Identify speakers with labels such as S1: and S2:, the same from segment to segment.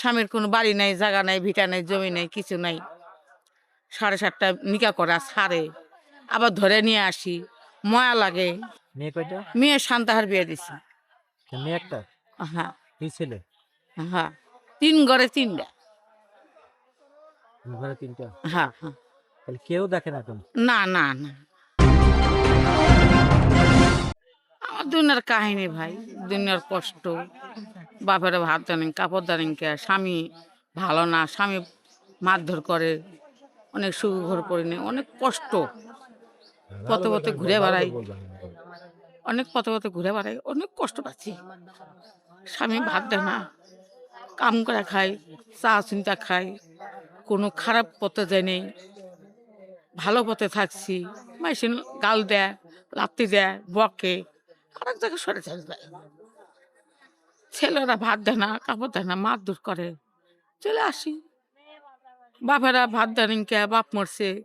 S1: স্বামীর কোনো বাড়ি নাই জায়গা নাই ভিটা নাই জমি নাই কিছু নাই। সাড়ে সাতটা নিকা করা সারে। আবার ধরে নিয়ে আসি ময়া লাগে।
S2: মেয়ে কয়টা?
S1: মেয়ে শান্তাহার বিয়ে দিছি।
S2: মেয়ে একটা?
S1: হ্যাঁ।
S2: কি ছেলে?
S1: হ্যাঁ তিন ঘরে তিনটা।
S2: ঘরে তিনটা?
S1: হ্যাঁ হ্যাঁ।
S2: তাহলে কেউ দেখে না এখন
S1: না না না। আমার দুনিয়ার কাহিনী ভাই দুনিয়ার কষ্ট। বাপের ভাত জানেন কাপড় জানেন কে? স্বামী ভালো না, স্বামী মারধর করে, অনেক সুখ ঘর করে নেই অনেক কষ্ট। পথে পথে ঘুরে বেড়াই, অনেক পথে পথে ঘুরে বেড়াই, অনেক কষ্ট পাচ্ছি। স্বামী ভাত দেয় না, কাম করে খাই, চা চিন্তা খাই, কোনো খারাপ পথে যায় নেই। ভালো পথে থাকছি, মেশিন গাল দেয়, লাত্তি দেয়, বকে, আরেক জায়গায় সরে চলে যায়। ছেলেরা ভাত দেয় না কাপড় দেয় না মারধর করে। চলে আসি। বাপেরা ভাত দেন কে বাপ মরছে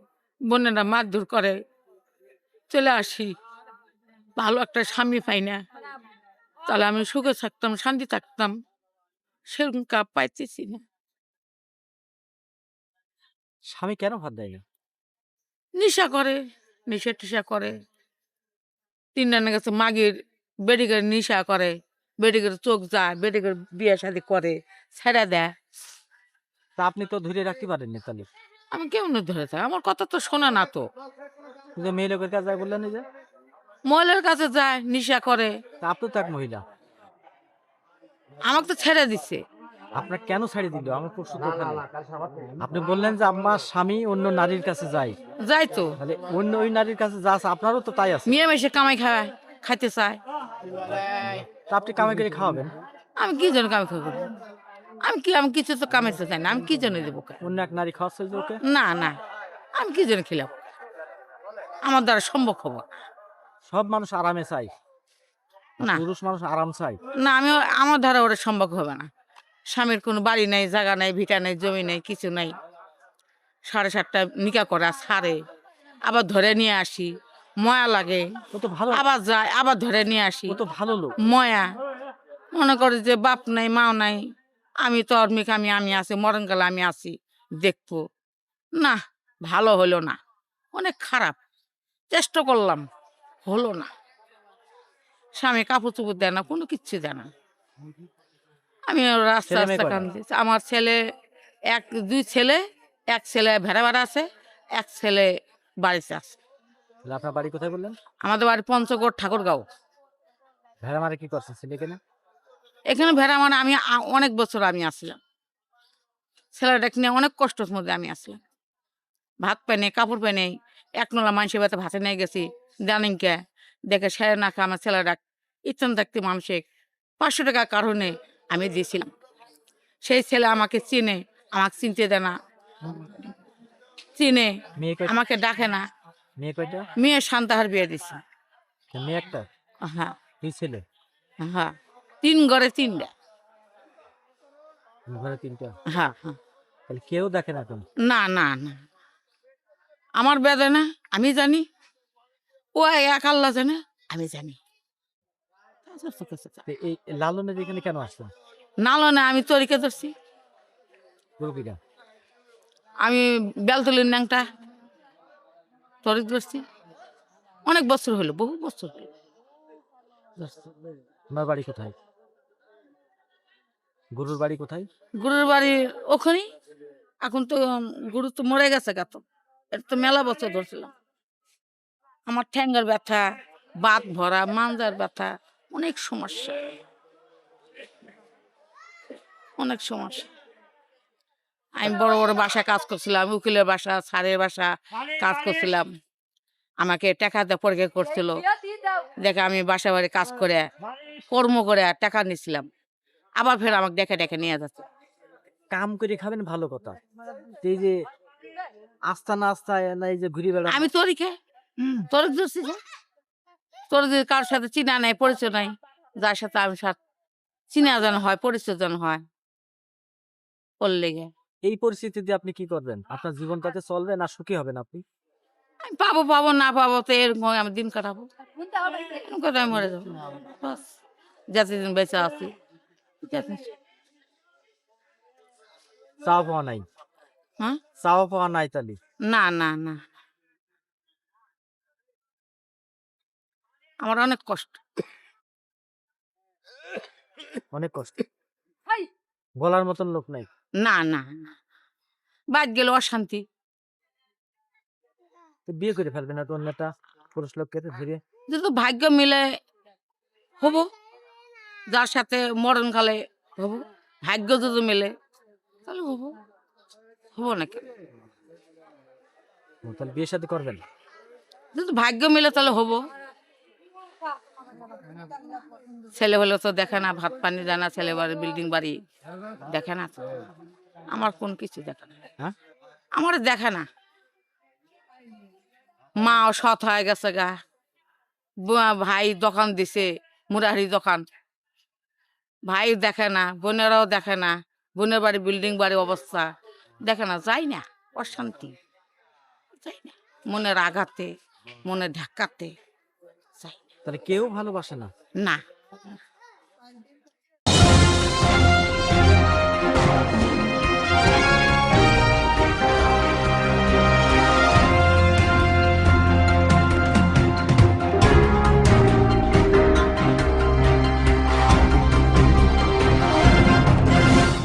S1: বোনেরা মারধর করে। চলে আসি। ভালো একটা স্বামী পাই না। তাহলে আমি সুখে থাকতাম শান্তি থাকতাম। সেরকম কাপ পাইতেছি না।
S2: স্বামী কেন ভাত দেয় না?
S1: নেশা করে নেশা টেশা করে। তিন রানের কাছে মাগির করে নেশা করে। বেডিকের চোখ যায় বেডিকের বিয়ে শাদি করে ছেড়ে দেয়।
S2: তা আপনি তো ধরে রাখতে পারেননি তাহলে।
S1: আমি কেমন ধরে থাকি আমার কথা তো শোনা না তো।
S2: যে মেয়ে লোকের কাছে যায় বললেন যে?
S1: মহিলার কাছে যায় নিশা করে।
S2: তা আপনি তো এক মহিলা।
S1: আমাকে তো ছেড়ে দিচ্ছে
S2: আপনার কেন ছাড়ি দিল? আমার প্রশ্ন আপনি বললেন যে আমার স্বামী অন্য নারীর কাছে যায়।
S1: যাই তো।
S2: তাহলে অন্য ওই নারীর কাছে যা আছে আপনারও তো তাই আছে।
S1: মেয়ে মেশে কামাই খায় খাইতে চায়।
S2: তা আপনি কামাই করে খাওয়াবেন?
S1: আমি কি জন্য কামাই খাব? আমি কি আমি কিছু তো কামাইতে চাই না। আমি কি জন্য দেবো?
S2: অন্য এক নারী খাওয়াচ্ছে ওকে?
S1: না না। আমি কি জন্য খেলাম? আমার দ্বারা সম্ভব হব।
S2: সব মানুষ আরামে চাই
S1: না।
S2: পুরুষ মানুষ আরাম চাই
S1: না আমি আমার দ্বারা ওটা সম্ভব হবে না। স্বামীর কোনো বাড়ি নাই জায়গা নাই ভিটা নাই জমি নাই কিছু নাই। সাড়ে সাতটা নিকা করা সারে। আবার ধরে নিয়ে আসি। ময়া লাগে।
S2: ভালো।
S1: আবার যায় আবার ধরে নিয়ে আসি।
S2: ভালো লোক।
S1: ময়া। মনে করে যে বাপ নাই মাও নাই। আমি তো অর্মিক আমি আমি আছি মরণকালে আমি আছি দেখব। না ভালো হলো না। অনেক খারাপ। চেষ্টা করলাম হলো না। স্বামী কাপড় চোপড় দেয় না কোনো কিচ্ছু দেয় না। আমি রাস্তা রাস্তা? কান্দি আমার ছেলে এক দুই ছেলে এক ছেলে ভেড়া ভাড়া আছে এক ছেলে বাড়িতে আছে।
S2: আপনার বাড়ি কোথায় বললেন?
S1: আমাদের বাড়ি পঞ্চগড় ঠাকুরগাঁও।
S2: ভেড়া মারে কি করছেন ছেলে কেন
S1: এখানে ভেড়া মানে আমি আ- অনেক বছর আমি আসছিলাম ছেলেটাকে নিয়ে অনেক কষ্টের মধ্যে আমি আসলাম। ভাত পেনে কাপড় পেনে এক নোলা মানুষের বাড়িতে ভাতে নিয়ে গেছি জানিংকে দেখে সেরে না খা আমার ছেলেটা ইচ্ছান থাকতে মানুষের পাঁচশো টাকার কারণে আমি দিয়েছিলাম। সেই ছেলে আমাকে চিনে আমাকে চিনতে দেয় না। চিনে
S2: মেয়ে
S1: আমাকে ডাকে না।
S2: মেয়ে কয়টা?
S1: মেয়ে শান্তাহার বিয়ে দিছে।
S2: মেয়ে একটা?
S1: হ্যাঁ।
S2: কি ছেলে?
S1: হ্যাঁ। তিন ঘরে তিনটা।
S2: ঘরে তিনটা?
S1: হ্যাঁ হ্যাঁ।
S2: তাহলে কেউ দেখে না এখন
S1: না না না। আমার বেদনা আমি জানি। ও এক আল্লাহ জানে আমি জানি।
S2: এই লালনের এখানে কেন আসছেন
S1: নালো না আমি তরিকে ধরছি। আমি বেলতলির ন্যাংটা। তরিক ধরছি অনেক বছর হলো বহু বছর।
S2: তোমার বাড়ি কোথায়? গরুর বাড়ি কোথায়?
S1: গরুর বাড়ির ওখানেই। এখন তো গরু তো মরে গেছে গা তো। এটা তো মেলা বছর ধরছিলাম। আমার ঠ্যাঙ্গের ব্যথা বাত ভরা মাঞ্জার ব্যথা অনেক সমস্যা। অনেক সমস্যা। আমি বড় বড় বাসায় কাজ করছিলাম উকিলের বাসা স্যারের বাসা কাজ করছিলাম। আমাকে টাকা দিয়ে পরীক্ষা করছিল। দেখে আমি বাসা বাড়ি কাজ করে কর্ম করে টাকা নিছিলাম আবার ফের আমাকে দেখে দেখে নিয়ে যাচ্ছে।
S2: কাম করে খাবেন ভালো কথা। এই যে আস্থা না আস্থা না এই যে ঘুরে বেড়া
S1: আমি তরিকে তরিক ধরছি যে তোর যদি কারোর সাথে চিনা নাই পরিচয় নাই যার সাথে আমি সাথে চিনা যেন হয় পরিচয় যেন হয়। ওর লেগে।
S2: এই পরিস্থিতিতে আপনি কি করবেন? আপনার জীবনটাতে চলবে না সুখী হবেন আপনি?
S1: আমি পাবো পাবো না পাবো তো এরকম আমি দিন কাটাবো। মরে যাব। বাস যতদিন বেঁচে আছি
S2: চাওয়া পাওয়া নাই?
S1: হ্যাঁ?
S2: চাওয়া পাওয়া নাই তাহলে?
S1: না না না। আমার অনেক কষ্ট।
S2: অনেক কষ্ট? বলার মতন লোক নাই।
S1: না না। না বাদ গেলে অশান্তি।
S2: তো বিয়ে করে ফেলবে না তো অন্যটা পুরুষ লোককে ধীরে?
S1: যদি ভাগ্য মিলে হব যার সাথে মরণ কালে হব ভাগ্য যদি মিলে তাহলে হব। হব নাকি
S2: ও, তাহলে বিয়ে সাথে করবেন
S1: যদি ভাগ্য মিলে তাহলে হব। ছেলে হলে তো দেখে না ভাত পানি দেয় না ছেলে বাড়ি বিল্ডিং বাড়ি। দেখে না তো। আমার কোন কিছু দেখে না।
S2: হ্যাঁ?
S1: আমার দেখে না। মাও সৎ হয়ে গেছে গা। ভাই দোকান দিছে মুরারি দোকান। ভাই দেখে না বোনেরাও দেখে না। বোনের বাড়ি বিল্ডিং বাড়ি অবস্থা। দেখে না যাই না অশান্তি। যাই না। মনের আঘাতে মনে ঢাকাতে না।
S2: তাহলে কেউ ভালোবাসে না।
S1: না।